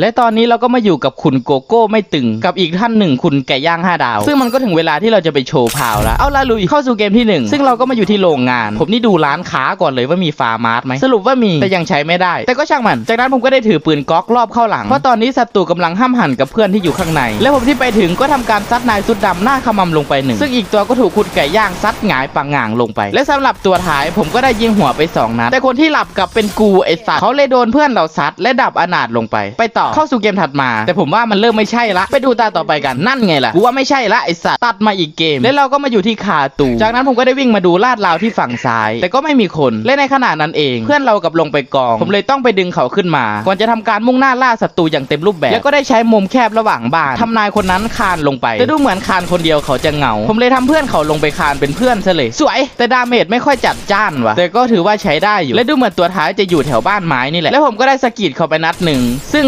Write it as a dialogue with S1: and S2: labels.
S1: และตอนนี้เราก็มาอยู่กับคุณโกโก้ไม่ตึงกับอีกท่านหนึ่งคุณไก่ย่าง 5 ดาว ซึ่งมันก็ถึงเวลาที่เราจะไปโชว์พาวแล้วเอาละลุยเข้าสู่เกมที่ 1 ซึ่งเราก็มาอยู่ที่โรงงาน ผมนี่ดูร้านค้าก่อนเลยว่ามีฟาร์มาร์ทไหมสรุปว่ามีแต่ยังใช้ไม่ได้ แต่ก็ช่างมัน จากนั้นผมก็ได้ถือปืนก๊อกรอบเข้าหลัง เพราะตอนนี้ศัตรูกำลังห้ามหันกับเพื่อนที่อยู่ข้างใน และผมที่ไปถึงก็ทำการซัดนายสุดดำหน้าขมำลงไปหนึ่งซึ่งอีกตัวก็ถูกคุณไก่ย่างซัดหงายปังงางลงไป และสำหรับตัวท้ายผมก็ได้ยิงหัวไปสองนัดแต่คนที่หลับกับเป็นกูไอสัตว์เขาเลยโดนเพื่อนเราซัดและดับอนาถลงไปไปต่อเข้าสู่เกมถัดมา แต่ผมว่ามันเริ่มไม่ใช่ละไปดูตาต่อไปกันนั่นไงล่ะกูว่าไม่ใช่ละไอสัตว์ตัดมาอีกเกม แล้วเราก็มาอยู่ที่คาตูจากนั้นผมก็ได้วิ่งมาดูลาดราวที่ฝั่งซ้าย แต่ก็ไม่มีคนและในขณะนั้นเอง เพื่อนเรากับลงไปกอง ผมเลยต้องไปดึงเขาขึ้นมา ก่อนจะทำการมุ่งหน้าล่าศัตรูอย่างเต็มรูปแบบ แล้วก็ได้ใช้มุมแคบระหว่างบ้านทำนายคนนั้นคานลงไปแต่ดูเหมือนคานคนเดียวเขาจะเหงา ผมเลยทำเพื่อนเขาลงไปคานเป็นเพื่อนซะเลยสวย แต่ดาเมจไม่ค่อยจัดจ้านว่ะแต่ก็ถือว่าใช้ได้อยู่ และดูเหมือนตัวท้ายจะอยู่แถวบ้านไม้นี่แหละแล้วผมก็ได้สะกิดเขาไปนัดหนึ่งซึ่ง